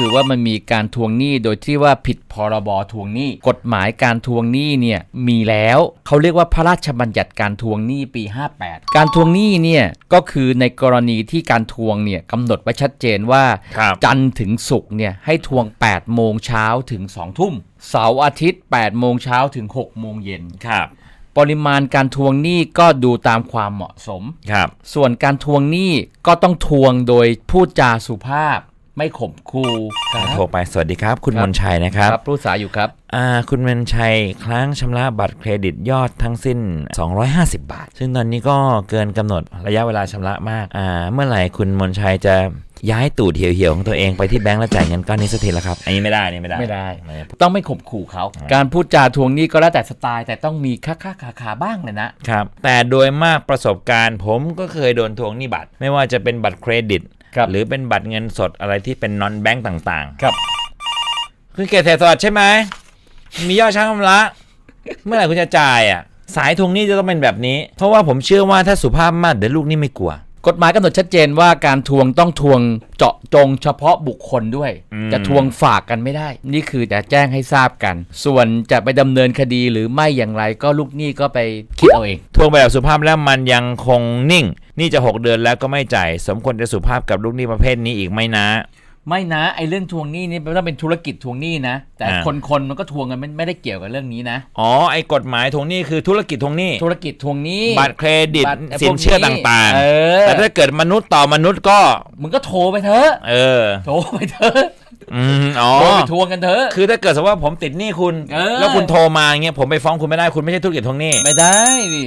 คือว่ามันมีการทวงหนี้โดยที่ว่าผิดพรบทวงหนี้กฎหมายการทวงหนี้เนี่ยมีแล้วเขาเรียกว่าพระราชบัญญัติการทวงหนี้ปี 58 การทวงหนี้เนี่ยก็คือในกรณีที่การทวงเนี่ยกำหนดไว้ชัดเจนว่าครับจันทร์ถึงศุกร์เนี่ยให้ทวง 8 โมงเช้าถึง 2 ทุ่ม เสาร์อาทิตย์ 8 โมงเช้าถึง 6 โมงเย็นครับปริมาณการทวงหนี้ก็ดูตามความเหมาะสมครับ ส่วนการทวงหนี้ก็ต้องทวงโดยพูดจาสุภาพ ไม่ข่มขู่ครับโทรไปสวัสดีครับ คุณครับมนชัยนะครับครับรู้สายอยู่ครับอ่าคุณมนชัยครั้งชำระบัตรเครดิตยอดทั้งสิ้น 250 บาท ซึ่งตอนนี้ก็เกินกำหนดระยะเวลาชำระมากอ่าเมื่อไหร่คุณมนชัยจะย้ายตูดเหี่ยวๆของตัวเองไปที่แบงก์แล้วจ่ายเงินก้อนนี้สักทีละครับ อันนี้ไม่ได้นี่ไม่ได้ ไม่ได้ ต้องไม่ข่มขู่เขา การพูดจาทวงหนี้ก็แล้วแต่สไตล์ แต่ต้องมีค่าค่าขาขาบ้างเลยนะครับ แต่โดยมากประสบการณ์ผมก็เคยโดนทวงหนี้บัตร ไม่ว่าจะเป็นบัตรเครดิตครับ หรือเป็นบัตรเงินสดอะไรที่เป็นนอนแบงก์ต่างครับๆคุณเกษตรสวัสดิ์ใช่ไหม มียอดช้างชำระ เมื่อไหร่คุณจะจ่ายอะ สายทวงหนี้จะต้องเป็นแบบนี้ เพราะว่าผมเชื่อว่าถ้าสุภาพมากเดี๋ยวลูกหนี้ไม่กลัว กฎหมายกำหนดชัดเจนว่าการทวงต้องทวงเจาะจงเฉพาะบุคคลด้วย อืม จะทวงฝากกันไม่ได้ นี่คือจะแจ้งให้ทราบกัน ส่วนจะไปดำเนินคดีหรือไม่อย่างไรก็ลูกหนี้ก็ไปคิดเอาเอง ทวงแบบสุภาพแล้วมันยังคงนิ่ง นี่จะ 6 เดือนแล้วก็ไม่จ่าย สมควรจะสุภาพกับลูกหนี้ประเภทนี้อีกไหมนะ ไม่นะไอ้เรื่องทวงหนี้นี่มันต้องเป็นธุรกิจทวงหนี้นะ แต่อ่า คนคนๆมันก็ทวงกันไม่ไม่ได้เกี่ยวกับเรื่องนี้นะ อ๋อไอ้กฎหมายทวงหนี้คือธุรกิจทวงหนี้ธุรกิจทวงหนี้ บัตรเครดิตบัตรไอ้พวกสินเชื่อต่างเออ ๆ แต่ถ้าเกิดมนุษย์ต่อมนุษย์ก็ มึงก็โทรไปเถอะเออ โทรไปเถอะอืมอ๋อ โทรไปทวงกันเถอะ คือถ้าเกิดสมมติว่าผมติดหนี้คุณ เออ แล้วคุณโทรมาเงี้ยผมไปฟ้องคุณไม่ได้คุณไม่ใช่ธุรกิจทวงหนี้ ไม่ได้ดิ